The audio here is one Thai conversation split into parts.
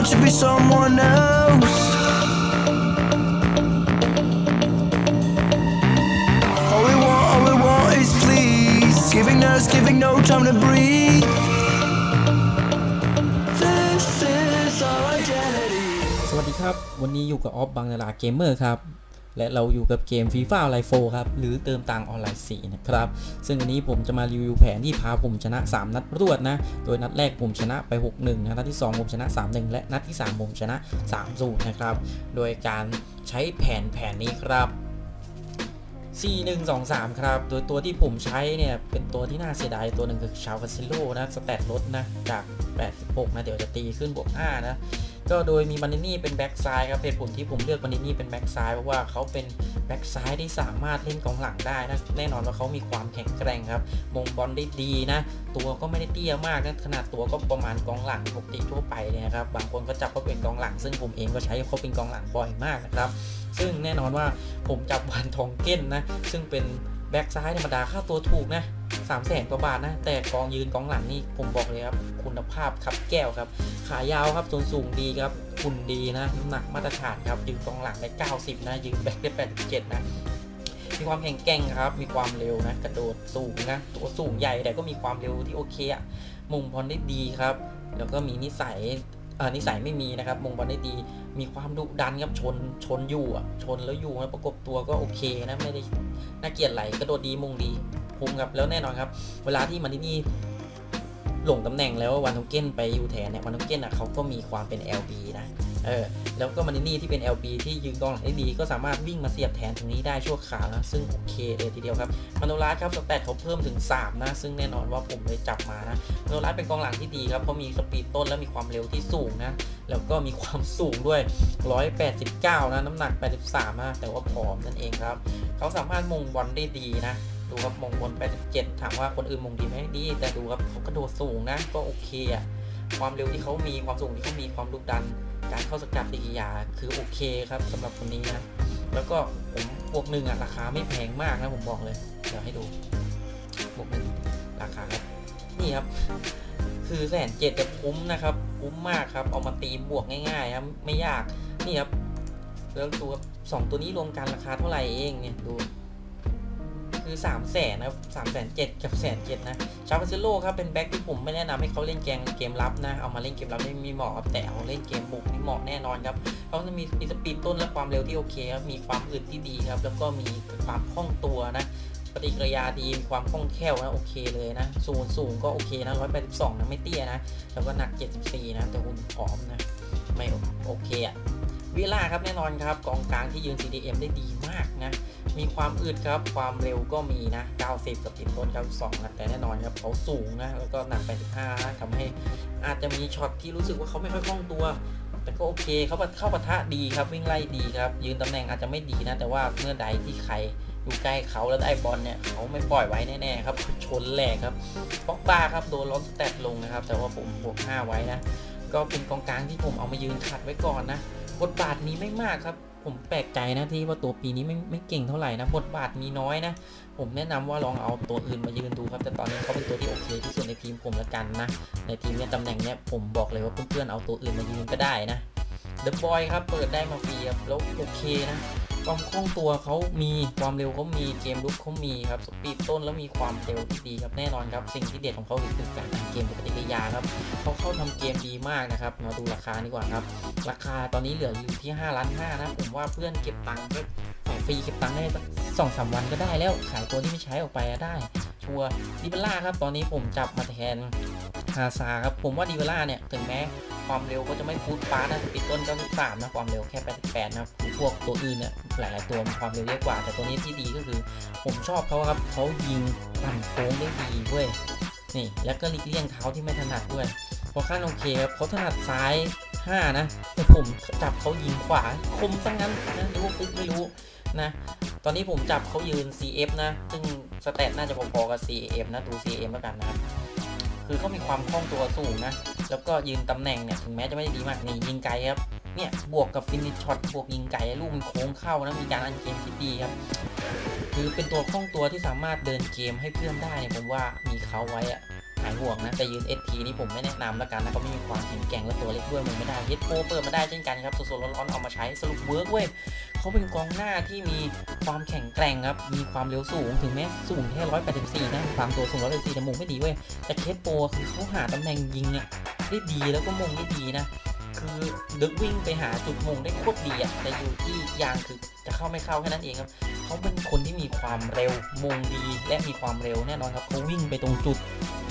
want to be someone else. All we want, all we want is please. Giving us, giving no time to breathe. This is our identity. สวัสดีครับ วันนี้อยู่กับออฟบางนาราเกมเมอร์ครับ และเราอยู่กับเกม FIFA ออนไลน์4ครับ หรือเติมตังออนไลน์4นะครับ ซึ่งวันนี้ผมจะมารีวิวแผนที่พาผมชนะ 3 นัดรวดนะ โดยนัดแรกผมชนะไป 6-1นะนัดที่ 2 ผมชนะ 3-1 และนัดที่ 3 ผมชนะ3-0นะครับ โดยการใช้แผนแผนนี้ครับ4 1 2 3 ครับ โดยตัวที่ผมใช้เนี่ย เป็นตัวที่น่าเสียดายตัวหนึ่งคือชาวฟาซิโลนะ สแตทลดนะ จาก 86 นะ เดี๋ยวจะตีขึ้นบวก 5 นะ ก็โดยมีบันนี่เป็นแบ็กซ้ายครับเหตุผลที่ผมเลือกบันนี่เป็นแบ็กซ้ายเพราะว่าเขาเป็นแบ็กซ้ายที่สามารถเล่นกองหลังได้นะแน่นอนว่าเขามีความแข็งแกร่งครับมงบอลได้ดีนะ ตัวก็ไม่ได้เตี้ยมากนะขนาดตัวก็ประมาณกองหลังปกติทั่วไปเลยนะครับบางคนก็จับเขาเป็นกองหลัง ซึ่งผมเองก็ใช้เขาเป็นกองหลังบ่อยมากนะครับซึ่งแน่นอนว่าผมจับวันทองเก้นนะซึ่งเป็น แบ็กซ้ายธรรมดาค่าตัวถูกนะสามแสนกว่าบาทนะ แต่กองยืนกองหลังนี่ผมบอกเลยครับ คุณภาพครับแก้วครับ ขายาวครับส่วนสูงดีครับหุ่นดีนะน้ำหนักมาตรฐานครับ ยืนกองหลังได้ 90 นะ ยืนแบ็กได้87 นะ มีความแข็งแกร่งครับ มีความเร็วนะ กระโดดสูงนะ ตัวสูงใหญ่แต่ก็มีความเร็วที่โอเคอะมุงบอลได้ดีครับ แล้วก็มีนิสัย นิสัยไม่มีนะครับมงบอลได้ดี มีความดุดันครับชนชนอยู่อะชนแล้วอยู่แล้วประกบตัวก็โอเคนะไม่ได้น่าเกลียดไหลกระโดดดีมงดีคุ้มครับแล้วแน่นอนครับ เวลาที่มันที่นี่หลงตำแหน่งแล้ววันทงเก้นไปอยู่แทนเนี่ยวันทงเก้นอะเขาก็มีความเป็น LB นะ เออแล้วก็มันนี่ที่เป็น LB ที่ยืนกองหลังได้ดี ก็สามารถวิ่งมาเสียบแทนตรงนี้ได้ชั่วคราวนะซึ่งโอเคเลยทีเดียวครับมาโนรัสครับสแตทเขาเพิ่มถึง 3 นะ ซึ่งแน่นอนว่าผมเลยจับมานะมาโนรัสเป็นกองหลังที่ดีครับเพราะมีสปีดต้นและมีความเร็วที่สูงนะแล้วก็มีความสูงด้วย 189 นะน้ำหนัก 83นะแต่ว่าผอมนั่นเองครับเขาสามารถมงบอลได้ดีนะดูครับมงบอล87 ถามว่าคนอื่นมงดีไหมดี แต่ดูครับเขากระโดดสูงนะ ก็โอเคอะความเร็วที่เขามีความสูงที่เขามีความดุดัน การเข้าสกัดปฏิกิยาคือโอเคครับสำหรับคนนี้นะ แล้วก็ผมบวกหนึ่งอะราคาไม่แพงมากนะผมบอกเลย เดี๋ยวให้ดูบวกหนึ่งราคาครับนี่ครับ คือแสนเจ็ดจะคุ้มนะครับ คุ้มมากครับ เอามาตีบวกง่ายๆครับไม่ยากนี่ครับแล้วตัวสองตัวนี้รวมกันราคาเท่าไหร่เองเนี่ยดู คือ3ามแสนนะครับสามแสนเจ็ดกับแสนเจ็ดนะชาปาเซโลครับเป็นแบ็คที่ผมไม่แนะนำให้เขาเล่นเกมเกมรับนะ เอามาเล่นเกมรับไม่มีเหมาะครับแต่เอาเล่นเกมบุกนี่เหมาะแน่นอนครับเขาจะมีมีสปีดต้นและความเร็วที่โอเคครับมีความอึดที่ดีครับแล้วก็มีความคล่องตัวนะปฏิกิริยาดีมีความคล่องแคล่วนะโอเคเลยนะสูงสูงก็โอเคนะ182นะไม่เตี้ยนะแล้วก็หนัก 74 นะแต่หุ่นผอมนะไม่โอเคอะวิล่าครับแน่นอนครับกองกลางที่ยืน CDM ได้ดีมากนะ มีความอึดครับ ความเร็วก็มีนะ 90 กับติดต้น92นะแต่แน่นอนครับเขาสูงนะ แล้วก็หนัก85นะทำให้อาจจะมีช็อตที่รู้สึกว่าเขาไม่ค่อยคล่องตัว แต่ก็โอเคเขาเข้าปะทะดีครับ วิ่งไล่ดีครับ ยืนตำแหน่งอาจจะไม่ดีนะ แต่ว่าเมื่อใดที่ใครอยู่ใกล้เขาแล้วได้บอลเนี่ยเขาไม่ปล่อยไว้แน่ๆครับ ชนแหลกครับป็อกบ้าครับโดนล้อสแตทลงนะครับ แต่ว่าผมบวก5ไว้นะ ก็เป็นกองกลางที่ผมเอามายืนขัดไว้ก่อนนะ บทบาทนี้ไม่มากครับ ผมแปลกใจนะที่ว่าตัวปีนี้ไม่ไม่เก่งเท่าไหร่นะบทบาทมีน้อยนะ ผมแนะนำว่าลองเอาตัวอื่นมายืนดูครับ แต่ตอนนี้เขาเป็นตัวที่โอเคที่สุดในทีมผมละกันนะ ในทีมเนี้ยตำแหน่งเนี้ยผมบอกเลยว่าเพื่อนๆเอาตัวอื่นมายืนก็ได้นะเดอะบอยครับเปิดได้มาฟรีครับแล้วโอเคนะ ความคล่องตัวเขามีความเร็วเขามีเกมลุกเขามีครับสปีดต้นแล้วมีความเร็วที่ดีครับแน่นอนครับสิ่งที่เด็ดของเขาคือการทำเกมปฏิกิริยาครับเขาเข้าทำเกมดีมากนะครับ มาดูราคาดีกว่าครับ ราคาตอนนี้เหลืออยู่ที่5ล้านห้านะผมว่าเพื่อนเก็บตังค์ก็ขายฟรีเก็บตังค์ได้สักสองสามวันก็ได้แล้วขายตัวที่ไม่ใช้ออกไปได้ ชัวร์ดิบล่าครับตอนนี้ผมจับมาแทน ฮาซาครับ ผมว่าดิเบล่าเนี่ย ถึงแม้ความเร็วก็จะไม่ฟูดปาร์นะสปีดต้น93 นะ ความเร็วแค่ 88 นะพวกตัวอื่นเนี่ยหลาย ๆ ตัวมีความเร็วเยอะกว่า แต่ตัวนี้ที่ดีก็คือ ผมชอบเขาครับเขายิงปั่นโค้งได้ดีเว้ยนี่ แล้วก็ลีกเลี่ยงเท้าที่ไม่ถนัดด้วยพอขั้นโอเคครับเขาถนัดซ้าย 5 นะแต่ผมจับเขายิงขวาคมซะงั้นนะรือว่าฟุกไม่รู้นะตอนนี้ผมจับเขายืน CF นะ ซึ่งสเตตน่าจะพอๆกับ CM นะดู CM แล้วกันนะครับ คือเขามีความคล่องตัวสูงนะ แล้วก็ยืนตำแหน่งเนี่ย ถึงแม้จะไม่ได้ดีมาก นี่ยิงไกลครับ เนี่ย บวกกับฟินิชช็อต บวกยิงไกลลูกมันโค้งเข้านะ มีการอันเกมที่ดีครับ คือเป็นตัวคล่องตัวที่สามารถเดินเกมให้เพื่อนได้เนี่ยผมว่ามีเขาไว้อะ หายห่วงนะ แต่ยืน ST นี่ผมไม่แนะนำแล้วกันนะก็ไม่มีความแข็งแกร่งและตัวเล็กด้วยมันไม่ได้เฮดโปเปิดมาได้เช่นกันครับสดๆร้อนๆเอามาใช้สรุปเวิร์กเว้ยเขาเป็นกองหน้าที่มีความแข็งแกร่งครับ มีความเร็วสูงถึงแม้สูงแค่184นะความตัวสูง184แต่มุงไม่ดีเว้ยแต่เคสโปคือเขาหาตำแหน่งยิงอะได้ดีแล้วก็มุงได้ดีนะ คือดึกวิ่งไปหาจุดมงได้โคตรดีอะแต่อยู่ที่ยางคือจะเข้าไม่เข้าแค่นั้นเองครับเขาเป็นคนที่มีความเร็วมงดีและมีความเร็วแน่นอนครับเขาวิ่งไปตรงจุด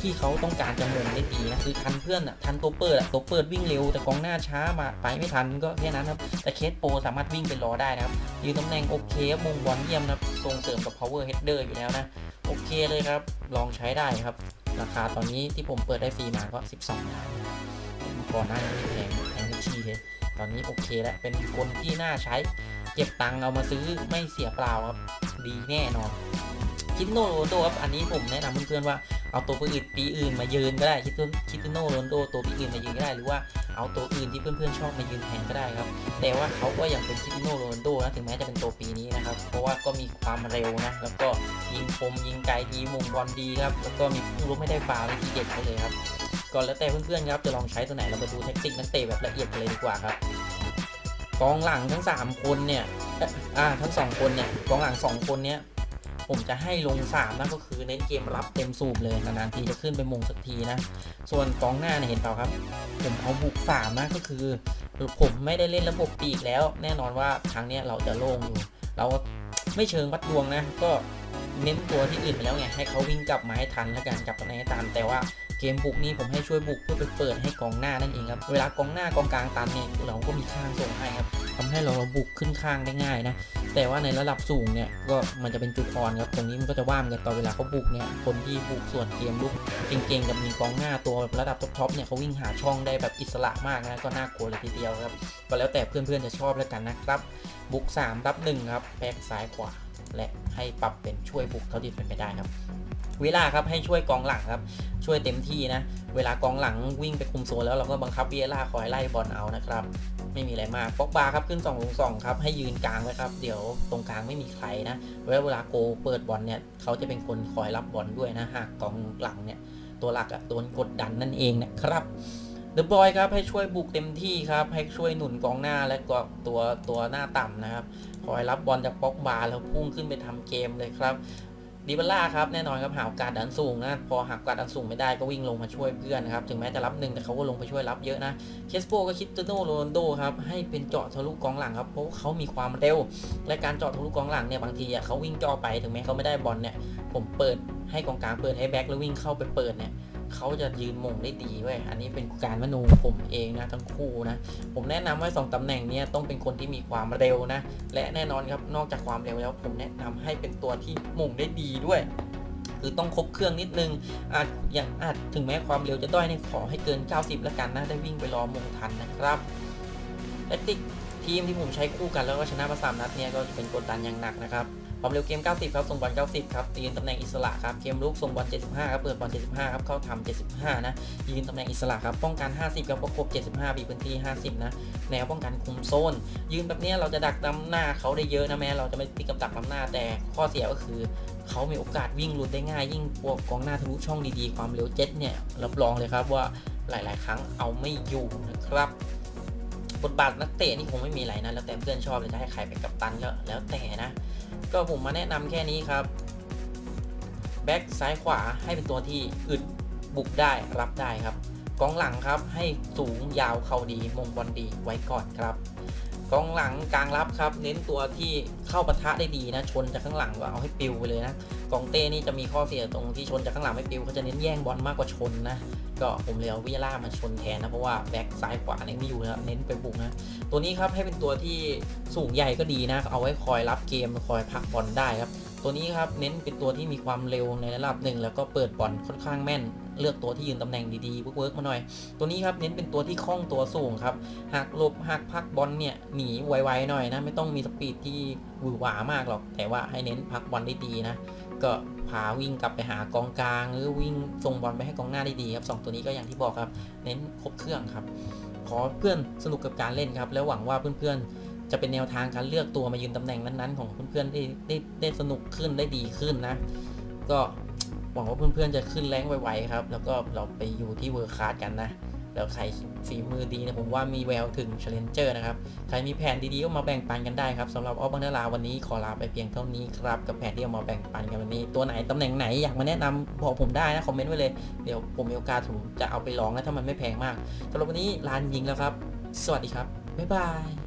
ที่เขาต้องการจะมงได้ดีนะคือทันเพื่อนอะทันตัวเปิดอะตัวเปิดวิ่งเร็ว แต่กองหน้าช้ามาไปไม่ทันก็แค่นั้นครับแต่เคสโปรสามารถวิ่งไปรอได้นะครับยืนตำแหน่งโอเคมงบอลเยี่ยมนะครับส่งเสริมกับ power header อยู่แล้วนะโอเคเลยครับลองใช้ได้ครับ ราคาตอนนี้ที่ผมเปิดได้ฟรีมาก็ 12ล้านก่อนหน้านี้ีเลย ตอนนี้โอเคแล้ว เป็นคนที่น่าใช้ เก็บตังค์เอามาซื้อไม่เสียเปล่าครับ ดีแน่นอนคิดโนโรนโดครับ อันนี้ผมแนะนำเพื่อนๆว่าเอาตัวอื่นปีอื่นมายืนก็ได้คิดคิดโนโรนโดตัวปีอื่นมายืนก็ได้หรือว่าเอาตัวอื่นที่เพื่อนๆชอบมายืนแทนก็ได้ครับ แต่ว่าเขาก็ยังเป็นคิดโนโรนโดนะถึงแม้จะเป็นตัวปีนี้นะครับ เพราะว่าก็มีความเร็วนะ แล้วก็ยิงคมยิงไกลดีมุมบอลดีครับ แล้วก็มีผู้รู้ไม่ได้ฟาวที่เด็ดเลยครับ ก่อนแล้วแต่เพื่อนๆครับจะลองใช้ตัวไหนเรามาดูแท็กติกนักเตะแบบละเอียดกันเลยดีกว่าครับกองหลังทั้ง 3 คนเนี่ยอ่าทั้ง 2 คนเนี่ยกองหลัง 2 คนเนี่ยผมจะให้ลง3นั่นก็คือเน้นเกมรับเต็มสูบเลยนานๆทีจะขึ้นไปมงสักทีนะ ส่วนกองหน้าเนี่ยเห็นเปล่าครับ ผมเอาบุก3นะก็คือ ผมไม่ได้เล่นระบบปีกแล้ว แน่นอนว่าครั้งนี้เราจะโล่งอยู่ เราไม่เชิงวัดดวงนะ ก็ เน้นตัวที่อื่นไปแล้วไงให้เขาวิ่งกลับมาให้ทันแล้วกันกลับมาให้ทันแต่ว่าเกมบุกนี้ผมให้ช่วยบุกเพื่อไปเปิดให้กองหน้านั่นเองครับเวลากองหน้ากองกลางตันเนี่ยเราก็มีข้างส่งให้ครับทำให้เราบุกขึ้นข้างได้ง่ายนะแต่ว่าในระดับสูงเนี่ยก็มันจะเป็นจุดอ่อนครับตรงนี้มันก็จะว่ามกันตอนเวลาเขาบุกเนี่ยคนที่บุกส่วนเกมลุกเก่งๆกับมีกองหน้าตัวระดับท็อปๆเนี่ยเขาวิ่งหาช่องได้แบบอิสระมากนะก็น่ากลัวเลยทีเดียวครับก็แล้วแต่เพื่อนๆจะชอบแล้วกันนะครับบุก3รับ1ครับแบกซ้ายขวา และให้ปรับเป็นช่วยบุกเท่าที่เป็นไปได้ครับเวลาครับให้ช่วยกองหลังครับช่วยเต็มที่นะ เวลากองหลังวิ่งไปคุมโซนแล้วเราก็บังคับเวียล่าคอยไล่บอลเอานะครับ ไม่มีอะไรมากป๊อกบาครับขึ้น2ลง2ครับให้ยืนกลางไว้ครับ เดี๋ยวตรงกลางไม่มีใครนะเวลาเวลาโกเปิดบอลเนี่ยเขาจะเป็นคนคอยรับบอลด้วยนะหากกองหลังเนี่ยตัวหลักอะโดนกดดันนั่นเองนะครับ เดอะบอยครับให้ช่วยบุกเต็มที่ครับ ให้ช่วยหนุนกองหน้าและก็ตัวตัวหน้าต่ำนะครับ คอยรับบอลจากป๊อกบาแล้วพุ่งขึ้นไปทำเกมเลยครับดิบาร่าครับแน่นอนครับหาโอกาสดันสูงนะพอหากโอกาสดันสูงไม่ได้ก็วิ่งลงมาช่วยเพื่อนนะครับถึงแม้จะรับหนึ่งแต่เขาก็ลงไปช่วยรับเยอะนะเคสโปก็คิดตโนโรนโดครับให้เป็นเจาะทะลุกองหลังครับเพราะเขามีความเร็ว และการเจาะทะลุกองหลังเนี่ยบางทีเขาวิ่งจ่อไปถึงแม้เขาไม่ได้บอลเนี่ยผมเปิดให้กองกลางเปิดให้แบ็คแล้ววิ่งเข้าไปเปิดเนี่ย เขาจะยืนมงได้ดีเว้ยอันนี้เป็นการมโนผมเองนะทั้งคู่นะผมแนะนำว่าสองตำแหน่งนี้ต้องเป็นคนที่มีความเร็วนะและแน่นอนครับนอกจากความเร็วแล้ว ผมแนะนำให้เป็นตัวที่มงได้ดีด้วยคือต้องครบเครื่องนิดนึง อาจอย่างอาจถึงแม้ความเร็วจะด้อยเนี่ยขอให้เกิน 90 แล้วกันนะ ได้วิ่งไปรอมงทันนะครับแอตติกทีมที่ผมใช้คู่กันแล้วก็ชนะมาสามนัดเนี่ยก็จะเป็นกดดันอย่างหนักนะครับ ความเร็วเกม 90 ครับ ส่งบอล 90 ครับยืนตำแหน่งอิสระครับ เกมลุกส่งบอล 75 ครับ เปิดบอล 75 ครับ เข้าทำ75 นะ ยืนตำแหน่งอิสระครับ ป้องกัน 50 ครับประกบ75 บีพื้นที่ 50 นะ แนวป้องกันคุมโซน ยืนแบบนี้เราจะดักนำหน้าเขาได้เยอะนะแม้เราจะไม่ติดกับดักนำหน้า แต่ข้อเสียก็คือเขามีโอกาสวิ่งหลุดได้ง่าย ยิ่งพวกกองหน้าทะลุช่องดีๆ ความเร็วเจ็ตเนี่ย รับรองเลยครับว่าหลายๆ ครั้งเอาไม่อยู่นะครับบทบาทนักเตะนี่คงไม่มีอะไรนะ แล้วแต่เพื่อนชอบเลยจะให้ใครเป็นกัปตันก็แล้วแต่นะ ก็ผมมาแนะนำแค่นี้ครับแบ็กซ้ายขวาให้เป็นตัวที่อึดบุกได้รับได้ครับกองหลังครับให้สูงยาวเข่าดีมงบอลดีไว้ก่อนครับกองหลังกลางรับครับ เน้นตัวที่เข้าปะทะได้ดีนะ ชนจากข้างหลังก็เอาให้ปิวไปเลยนะกองเต้นี่จะมีข้อเสียตรงที่ชนจากข้างหลังไม่ปิวเขาจะเน้นแย่งบอลมากกว่าชนนะ ก็ผมเลยเอาวิยาล่ามาชนแทนนะ เพราะว่าแบ็กซ้ายขวาเนี่ยไม่อยู่แล้วเน้นไปบุกนะ ตัวนี้ครับให้เป็นตัวที่สูงใหญ่ก็ดีนะ เอาไว้คอยรับเกมคอยพักบอลได้ครับ ตัวนี้ครับเน้นเป็นตัวที่มีความเร็วในระดับหนึ่งแล้วก็เปิดบอลค่อนข้างแม่น เลือกตัวที่ยืนตำแหน่งดีๆเวิร์กๆมาหน่อย ตัวนี้ครับเน้นเป็นตัวที่คล่องตัวสูงครับหากหลบหากพักบอลเนี่ยหนีไวๆหน่อยนะ ไม่ต้องมีสปีดที่หวือหวามากหรอก แต่ว่าให้เน้นพักบอลได้ดีนะ ก็พาวิ่งกลับไปหากองกลาง หรือวิ่งส่งบอลไปให้กองหน้าได้ดีครับสองตัวนี้ก็อย่างที่บอกครับ เน้นครบเครื่องครับ ขอเพื่อนสนุกกับการเล่นครับ แล้วหวังว่าเพื่อนๆ จะเป็นแนวทางการเลือกตัวมายืนตำแหน่งนั้นๆ ของเพื่อนๆได้ได้ได้สนุกขึ้นได้ดีขึ้นนะ ก็หวังว่าเพื่อนๆจะขึ้นแรงไวๆครับ แล้วก็เราไปอยู่ที่เวอร์คาร์ดกันนะ แล้วใครฝีมือดีนะผมว่ามีแววถึง Challenger นะครับ ใครมีแผนดีๆก็มาแบ่งปันกันได้ครับสำหรับออฟบังเดลาวันนี้ขอลาไปเพียงเท่านี้ครับกับแผนที่เอามาแบ่งปันกันวันนี้ ตัวไหนตำแหน่งไหนอยากมาแนะนำบอกผมได้นะคอมเมนต์ไว้เลยเดี๋ยวผมมีโอกาสผมจะเอาไปลองนะถ้ามันไม่แพงมากสำหรับวันนี้ลานยิงแล้วครับ สวัสดีครับบ๊ายบาย